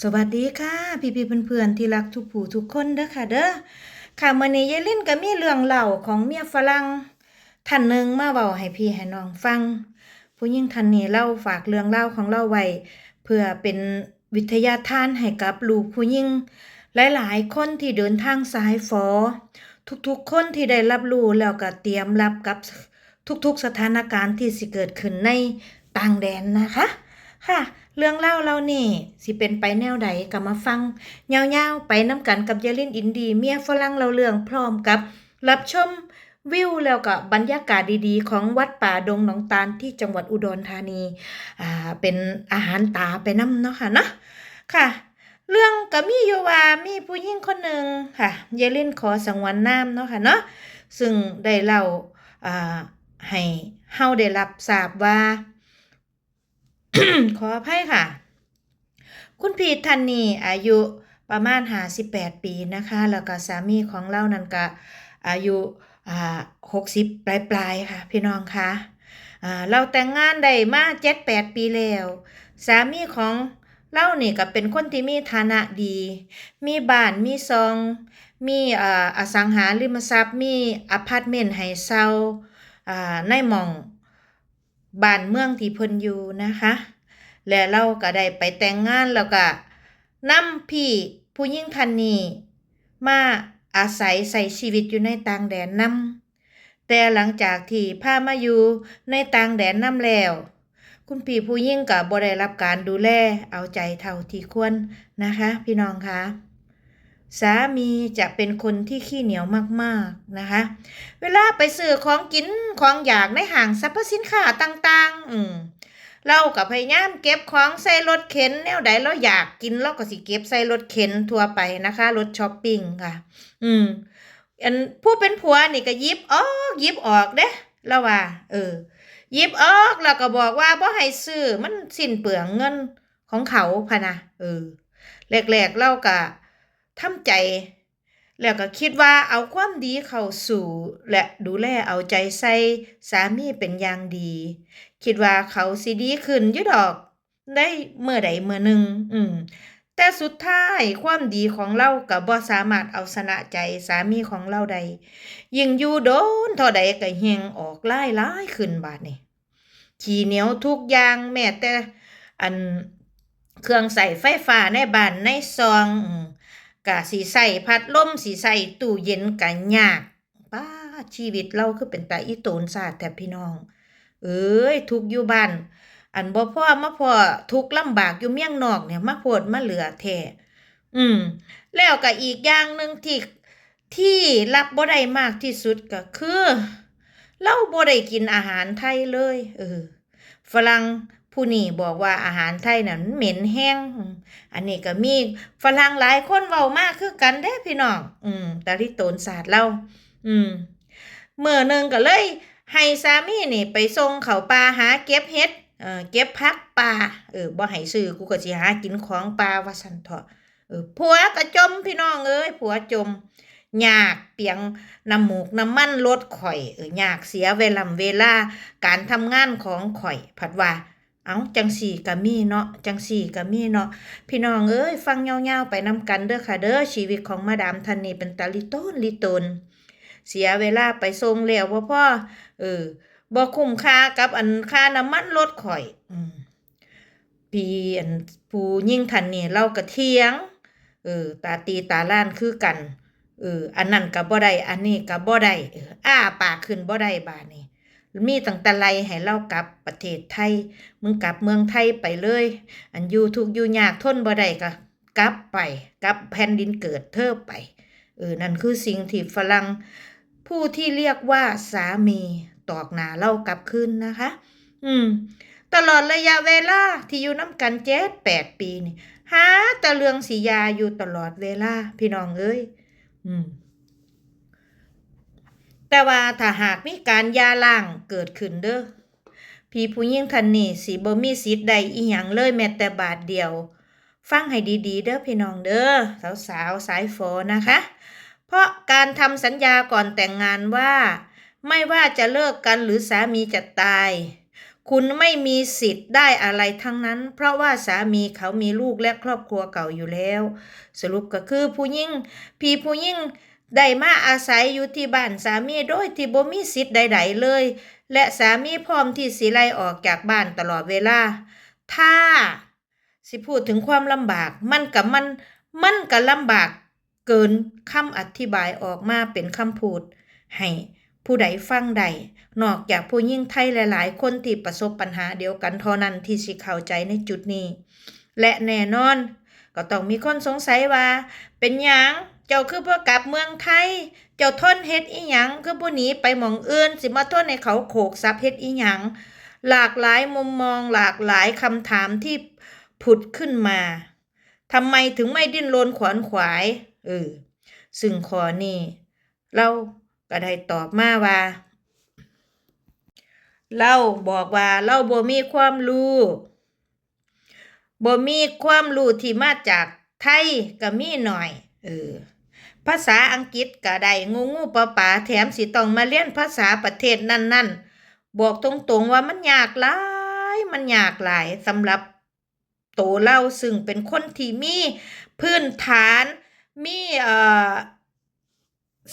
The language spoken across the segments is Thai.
สวัสดีค่ะพี่พี่เพื่อนๆที่รักทุกผู้ทุกคนเด้อค่ะเด้อค่ะมื้อนี้ยายลินก็มีเรื่องเล่าของเมียฝรั่งท่านหนึ่งมาเว้าให้พี่ให้น้องฟัง ผู้หญิงท่านนี้เล่าฝากเรื่องเล่าของเราไว้เพื่อเป็นวิทยาทานให้กับลูกผู้หญิงหลายๆ คนที่เดินทางสายฝอ ทุกๆ คนที่ได้รับรู้แล้วก็เตรียมรับกับทุกๆสถานการณ์ที่สิเกิดขึ้นในต่างแดนนะคะ ค่ะ เรื่องเล่าเรานี่ สิเป็นไปแนวใดก็มาฟังยาวๆ ไปน้ำกันกับยายลินอินดีเมียฝรั่งเราเรื่องพร้อมกับ รับชมวิวแล้วก็บรรยากาศดีๆ ของวัดป่าดงหนองตาลที่จังหวัดอุดรธานีอ่าเป็นอาหารตาไปน้ำเนาะค่ะเนาะค่ะ เรื่องก็มีอยู่ว่ามีผู้หญิงคนหนึ่งค่ะยายลินขอสังวนนามเนาะค่ะเนาะซึ่งได้เล่าอ่าให้เฮาได้รับทราบว่า ขออภัยค่ะ คุณพีทท่านนีอายุประมาณ58ปีนะคะ แล้วก็สามีของเรานั่นก็อายุอ่า60ปลายๆค่ะ พี่น้องคะอ่าเราแต่งงานได้มา7-8ปีแล้ว สามีของเรานี่ก็เป็นคนที่มีฐานะดี มีบ้านมีซอง มีออสังหาริมทรัพย์ มีอพาร์ตเมนต์ให้เช่าอ่าในหม่องบ้านเมืองที่เพิ่นอยู่นะคะ และเราก็ได้ไปแต่งงานแล้วก็นำพี่ผู้หญิงท่านนี้มาอาศัยใส่ชีวิตอยู่ในต่างแดนนำแต่หลังจากที่พามาอยู่ในต่างแดนนำแล้ว คุณพี่ผู้หญิงก็บ่ได้รับการดูแลเอาใจเท่าที่ควรนะคะ พี่น้องคะสามีจะเป็นคนที่ขี้เหนียวมากๆนะคะ เวลาไปซื้อของกินของอยากในห้างสรรพสินค้าต่าง ๆ อืม เราก็พยายามเก็บของใส่รถเข็นแนวใดเราอยากกินเราก็สิเก็บใส่รถเข็นทั่วไปนะคะรถช้อปปิ้งค่ะ อืม อันผู้เป็นผัวนี่ก็ยิบออกยิบออกเด้เราว่า เออ ยิบออกแล้วก็บอกว่าบ่ให้ซื้อมันสิ้นเปลืองเงินของเขาพะนะเออแรกๆเราก็ทำใจ แล้วก็คิดว่าเอาความดีเข้าสู่ และดูแลเอาใจใส่สามีเป็นอย่างดี คิดว่าเขาสิดีขึ้นอยู่ดอก ได้เมื่อใดเมื่อหนึ่งอืมแต่สุดท้ายความดีของเราก็บ่สามารถเอาชนะใจสามีของเราได้ยิ่งอยู่โดนเท่าใดก็เฮงออกลายลายขึ้นบาดนี้ขี้เหนียวทุกอย่างแม้แต่อันเครื่องใส่ไฟฟ้าในบ้านในซองก็สิใส่พัดลมสิใส่ตู้เย็นก็ยากป้าชีวิตเราคือเป็นตาอีโตนซาดแท้พี่น้อง เอ้ยทุกอยู่บ้านอันบ่พ่อมาพ่อทุกลำบากอยู่เมียงนอกเนี่ยมาโพดมาเหลือแท้อืม แล้วก็อีกอย่างหนึ่งที่ที่รับบ่ได้มากที่สุดก็คือเราบ่ได้กินอาหารไทยเลย เออ ฝรั่งผู้นี้บอกว่าอาหารไทยน่ะมันเหม็นแห้ง อันนี้ก็มีฝรั่งหลายคนเว้ามากคือกันเด้พี่น้อง อืมตาที่โตนศาสตร์เราอืมเมื้อนึงก็เลย ให้สามีนี่ไปส่งเขาป่าหาเก็บเห็ดเออเก็บผักป่าเออบ่ให้ซื้อกูก็สิหากินของป่าว่าซั่นเถาะเออผัวก็จมพี่น้องเอ้ยผัวจมยากเปียงน้ำหมูกน้ำมันลดข่อยเออยากเสียเวลาเวลาการทำงานของข่อย ผัดว่า เอ้าจังสี่ก็มีเนาะจังสี่ก็มีเนาะพี่น้องเอ้ยฟังยาๆไปนำกันเด้อค่ะเด้อชีวิตของมาดามท่านนี้เป็นตาลิโต้นลิตน เสียเวลาไปส่งแล้วบ่พ่อเออบ่คุ้มค่ากับอันค่าน้ำมันรถข่อยอืมพี่อันผู้ยิ่งท่านนี่เราก็เถียง เออ ตาตีตาล้านคือกัน เออ อันนั้นก็บ่ได้อันนี้ก็บ่ได้อ้าปากขึ้นบ่ได้บานี้มีตั้งแต่ไลให้เรากลับประเทศไทย มึงกลับเมืองไทยไปเลย อันอยู่ทุกอยู่ยากทนบ่ได้ก็กลับไปกลับแผ่นดินเกิดเธอไป เออ นั่นคือสิ่งที่ฝรั่ง ผู้ที่เรียกว่าสามีตอกหนาเล่ากลับคืนนะคะ อืม ตลอดระยะเวลาที่อยู่น้ำกันเจ็ดแปดปีนี่หาต่เรืองสียาอยู่ตลอดเวลาพี่น้องเอ้ยอืม แต่ว่าถ้าหากมีการยาล้างเกิดขึ้นเด้อพี่ผู้หญิงท่านนี้สิบ่มีสิทธิ์ใดอีหยังเลยแม้แต่บาทเดียว ฟังให้ดีๆ เด้อพี่น้องเด้อสาวๆสายฝอนะคะ เพราะการทำสัญญาก่อนแต่งงานว่า ไม่ว่าจะเลิกกันหรือสามีจะตาย คุณไม่มีสิทธิ์ได้อะไรทั้งนั้น เพราะว่าสามีเขามีลูกและครอบครัวเก่าอยู่แล้ว สรุปก็คือผู้หญิงพี่ผู้หญิงได้มาอาศัยอยู่ที่บ้านสามีโดยที่บ่มีสิทธิ์ใด ๆเลย และสามีพร้อมที่สิไล่ออกจากบ้านตลอดเวลา ถ้า สิพูดถึงความลำบาก มันกับมัน มันก็ลำบาก เกินคำอธิบายออกมาเป็นคำพูด ให้ผู้ใดฟังได้นอกจากผู้ยิ่งไทยหลาย ๆ คนที่ประสบปัญหาเดียวกันเท่านั้นที่สิเข้าใจในจุดนี้ และแน่นอน ก็ต้องมีคนสงสัยว่า เป็นหยังเจ้าคือบ่อกลับเมืองไทย เจ้าทนเฮ็ดอีหยังคือบ่หนีไปหมองอื่น สิมาทนให้เขาโขกซับเฮ็ดอีหยังหลากหลายมุมมองหลากหลายคำถามที่ผุดขึ้นมาทำไมถึงไม่ดิ้นรนขวนขวาย เออ ซึ่งข้อนี้เราก็ได้ตอบมาว่าเราบอกว่าเราบ่มีความรู้บ่มีความรู้ที่มาจากไทยก็มีหน่อย เออ ภาษาอังกฤษก็ได้งูงูปลาปลาแถมสิต้องมาเรียนภาษาประเทศนั่นๆ บอกตรงๆว่ามันยากหลาย มันยากหลายสำหรับโตเราซึ่งเป็นคนที่มีพื้นฐาน มีเอ่อ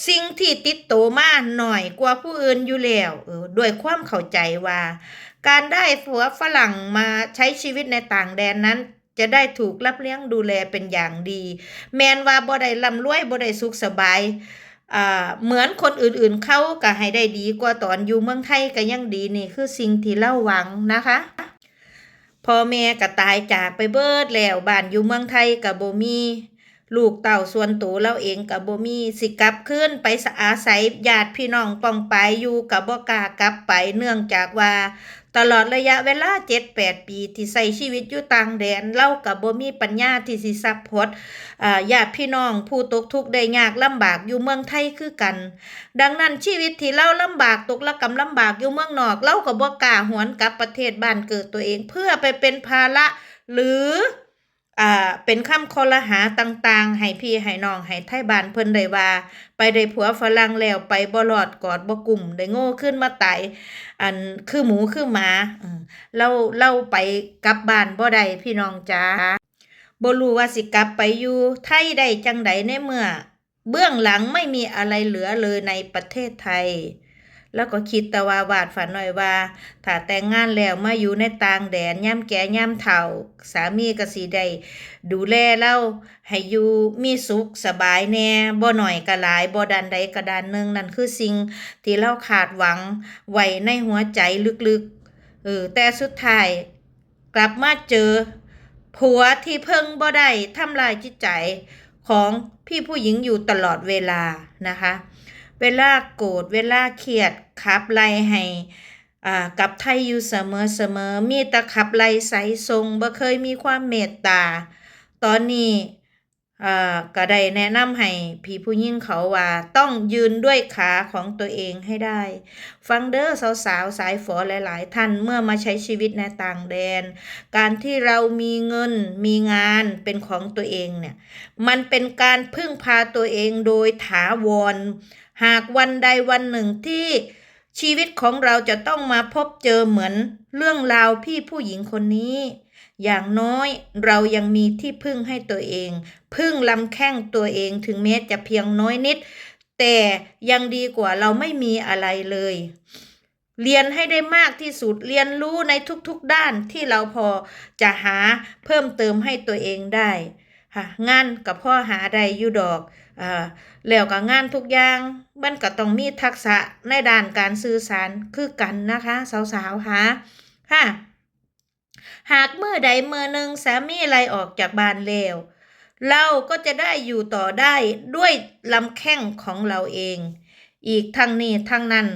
สิ่งที่ติดโตมาหน่อยกว่าผู้อื่นอยู่แล้วเออด้วยความเข้าใจว่า การได้ผัวฝรั่งมาใช้ชีวิตในต่างแดนนั้น จะได้ถูกรับเลี้ยงดูแลเป็นอย่างดี แมนว่าบ่ได้ร่ำรวยบ่ได้สุขสบายอ่าเหมือนคนอื่นๆเขาก็ให้ได้ดีกว่าตอนอยู่เมืองไทยก็ยังดีนี่คือสิ่งที่เล่าหวังนะคะพ่อแม่ก็ตายจากไปเบิดแล้วบ้านอยู่เมืองไทยก็บ่มี ลูกเต่าส่วนตัวเราเองกับบ่มีสิกลับขึ้นไปสอาศัยญาติพี่น้องป้องไปอยู่กับบ่กล้ากลับไปเนื่องจากว่า ตลอดระยะเวลา7-8ปีที่ใช้ชีวิตอยู่ต่างแดนเรากับบ่มีปัญญาที่สิซัพพอร์ตอ่าญาติพี่น้องผู้ตกทุกข์ได้ยากลำบากอยู่เมืองไทยคือกัน ดังนั้นชีวิตที่เราลำบากตกระกำลำบากอยู่เมืองนอกเราก็บ่กล้าหวนกลับประเทศบ้านเกิดตัวเองเพื่อไปเป็นภาระหรือ อ่าเป็นคำคอลหาต่างๆให้พี่ให้น้องให้ไทยบ้านเพิ่นได้ว่า ไปได้ผัวฝรั่งแล้วไปบ่รอดกอดบ่กลุ่มได้โง่ขึ้นมาตายอันคือหมูคือหมาเราเราไปกลับบ้านบ่ได้พี่น้องจ๋าบ่รู้ว่าสิกลับไปอยู่ไทยได้จังใดในเมื่อ เบื้องหลังไม่มีอะไรเหลือเลยในประเทศไทย แล้วก็คิดแต่ว่าวาดฝันหน่อยว่าถ้าแต่งงานแล้วมาอยู่ในต่างแดนย่ำแก่ย่ำเฒ่า สามีก็สิได้ดูแลเราให้อยู่มีสุขสบายแน่บ่หน่อยก็หลายบ่ดันใดก็ดันหนึงนั่นคือสิ่งที่เราขาดหวังไว้ในหัวใจลึกๆเออแต่สุดท้ายกลับมาเจอผัวที่เพิ่งบ่ได้ทำลายจิตใจของพี่ผู้หญิงอยู่ตลอดเวลานะคะ เวลาโกรธเวลาเครียดขับไล่ให้กับไทยอยู่เสมอเสมอมีแต่ขับไล่ใสทรงบ่เคยมีความเมตตา ตอนนี้ก็ได้แนะนำให้พี่ผู้หญิงเขาว่าต้องยืนด้วยขาของตัวเองให้ได้ ฟังเด้อสาวๆสายฝอหลายๆ ท่านเมื่อมาใช้ชีวิตในต่างแดน การที่เรามีเงินมีงานเป็นของตัวเองเนี่ย มันเป็นการพึ่งพาตัวเองโดยถาวร หากวันใดวันหนึ่งที่ชีวิตของเราจะต้องมาพบเจอเหมือนเรื่องราวพี่ผู้หญิงคนนี้ อย่างน้อยเรายังมีที่พึ่งให้ตัวเอง พึ่งลำแข้งตัวเองถึงแม้จะเพียงน้อยนิด แต่ยังดีกว่าเราไม่มีอะไรเลย เรียนให้ได้มากที่สุดเรียนรู้ในทุกๆด้านที่เราพอจะหาเพิ่มเติมให้ตัวเองได้ค่ะงานกับพ่อหาไดอยู่ดอก อ่าแล้วก็งานทุกอย่าง มันก็ต้องมีทักษะในด้านการสื่อสารคือกันนะคะสาวๆค่ะค่ะหากเมื่อใดเมื่อหนึ่งสามีไล่ออกจากบ้านแล้วเราก็จะได้อยู่ต่อได้ด้วยลำแข้งของเราเอง อีกทั้งนี้ทั้งนั้น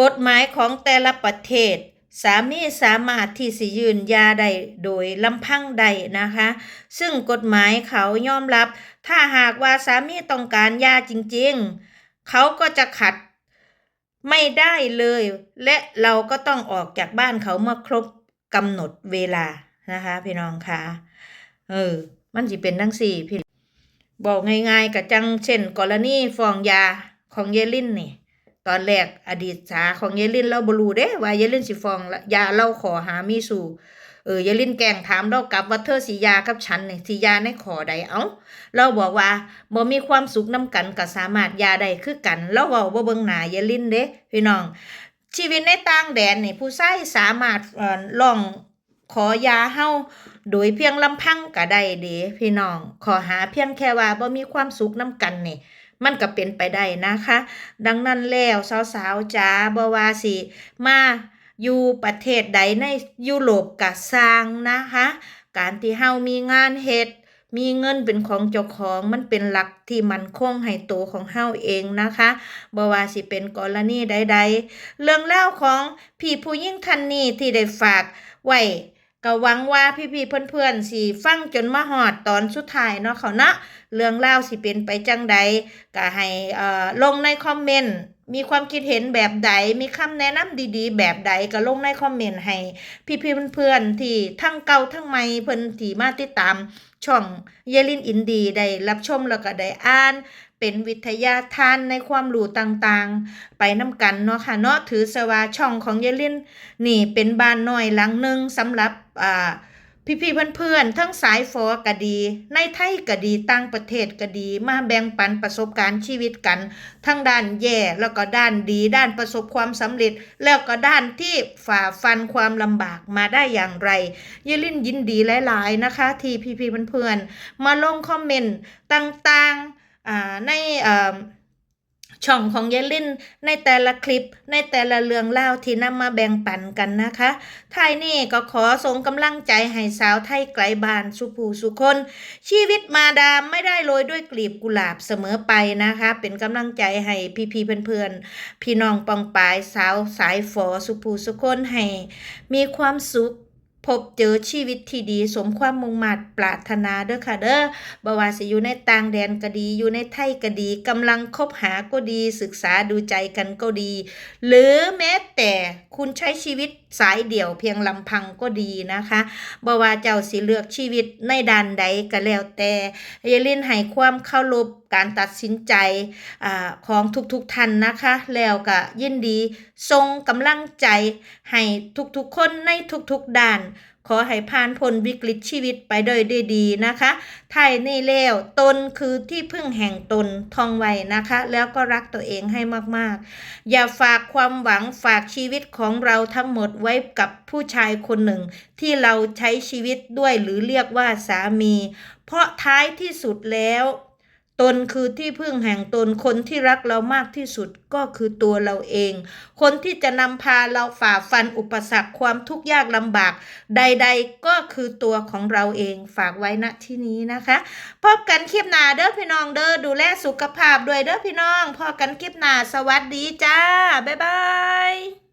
กฎหมายของแต่ละประเทศ สามีสามารถที่สิยืนยาได้โดยลำพังใดนะคะ ซึ่งกฎหมายเขายอมรับ ถ้าหากว่าสามีต้องการยาจริงๆ เขาก็จะขัดไม่ได้เลย และเราก็ต้องออกจากบ้านเขาเมื่อครบกำหนดเวลานะคะพี่น้องคะเออ มันสิเป็นทั้งสี่พี่ บอกง่ายๆกับจังเช่น กรณีฟองยาของเยลินนี่ ตอนแรกอดีตสาของยายลินเราบ่รู้เด้ว่ายายลินสิฟองยาเราขอหามีสู่เออยายลินแกงถามเรากลับว่าเธอสิยากับฉันเนี่ยสิยาในขอใดเอ้าเราบอกว่าบ่มีความสุขนํกันก็สามารถยาได้คือกันเราเว้าบ่เบิ่งหน้ายายลินเด้พี่น้อง ชีวิตในต่างแดนนี่ผู้ใชายสามารถออร้องขอยาเฮาโดยเพียงลำพังก็ได้เด้พี่น้องขอหาเพียงแค่ว่าบ่มีความสุขนํกันนี่ มันก็เป็นไปได้นะคะ ดังนั้นแล้วสาวๆจ๋าบว่าสิมาอยู่ประเทศใดในยุโรปก็สร้างนะคะ การที่เฮามีงานเฮ็ดมีเงินเป็นของเจ้าของมันเป็นหลักที่มันคงให้ตัวของเฮาเองนะคะบ่ว่าสิเป็นกรณีใดๆ เรื่องเล่าของพี่ผู้ยิ่งท่านนี้ที่ได้ฝากไว้ ก็หวังว่าพี่ๆเพื่อนๆสิฟังจนมาฮอดตอนสุดท้ายเนาะเขาเนาะเรื่องเล่าสิเป็นไปจังใดก็ให้เอ่อลงในคอมเมนต์มีความคิดเห็นแบบใดมีคำแนะนำดีๆ แบบใดก็ลงในคอมเมนต์ให้ พี่ๆเพื่อนๆที่ทั้งเก่าทั้งใหม่เพิ่นที่มาติดตามช่องเยลินอินดีได้รับชมแล้วก็ได้อ่าน เป็นวิทยาทานในความรู้ต่างๆ ไปน้ำกันเนาะค่ะเนาะถือสว่าช่องของเยลินนี่เป็นบ้านน้อยหลังหนึ่งสำหรับอ่าพี่ๆเพื่อนๆ ทั้งสายฟอก็ดี ในไทยก็ดีต่างประเทศก็ดี มาแบ่งปันประสบการณ์ชีวิตกัน ทั้งด้านแย่แล้วก็ด้านดีด้านประสบความสำเร็จ แล้วก็ด้านที่ฝ่าฟันความลำบากมาได้อย่างไรเยลินยินดีหลาย ๆ นะคะ ที่พี่ๆเพื่อนๆ มาลงคอมเมนต์ต่างๆ ในช่องของเยลินในแต่ละคลิปในแต่ละเรื่องเล่าที่นำมาแบ่งปันกันนะคะท้ายนี้ก็ขอส่งกำลังใจให้สาวไทยไกลบ้านสุภูสุคน ชีวิตมาดามไม่ได้โรยด้วยกลีบกุหลาบเสมอไปนะคะ เป็นกำลังใจให้พี่ๆเพื่อนๆ พี่น้องปองปายสาวสายฝอสุภูสุคนให้มีความสุข พบเจอชีวิตที่ดีสมความมุ่งมั่นปรารถนาเด้อค่ะเด้อบ่ว่าสิอยู่ในต่างแดนก็ดี อยู่ในไทยก็ดีกำลังคบหาก็ดี ศึกษาดูใจกันก็ดี หรือแม้แต่คุณใช้ชีวิต สายเดี่ยวเพียงลำพังก็ดีนะคะบ่ว่าเจ้าสิเลือกชีวิตในด้านใดก็แล้วแต่เยลินให้ความเคารพการตัดสินใจอของทุกๆท่านนะคะ แล้วก็ยินดีทรงกำลังใจให้ทุกๆคนในทุกๆด้าน ขอให้ผ่านพ้นวิกฤตชีวิตไปโดยด้วยดีนะคะ ไทยนี่แล้วตนคือที่พึ่งแห่งตนทองไว้นะคะ แล้วก็รักตัวเองให้มากๆ อย่าฝากความหวังฝากชีวิตของเราทั้งหมดไว้กับผู้ชายคนหนึ่ง ที่เราใช้ชีวิตด้วยหรือเรียกว่าสามี เพราะท้ายที่สุดแล้ว ตนคือที่พึ่งแห่งตนคนที่รักเรามากที่สุดก็คือตัวเราเอง คนที่จะนำพาเราฝ่าฟันอุปสรรคความทุกข์ยากลำบาก ใด ๆ ก็คือตัวของเราเองฝากไว้ณที่นี้นะคะ พบกันคลิปหน้าเด้อพี่น้องเด้อดูแลสุขภาพด้วยเด้อพี่น้องพบกันคลิปหน้าสวัสดีจ้า บ๊ายบาย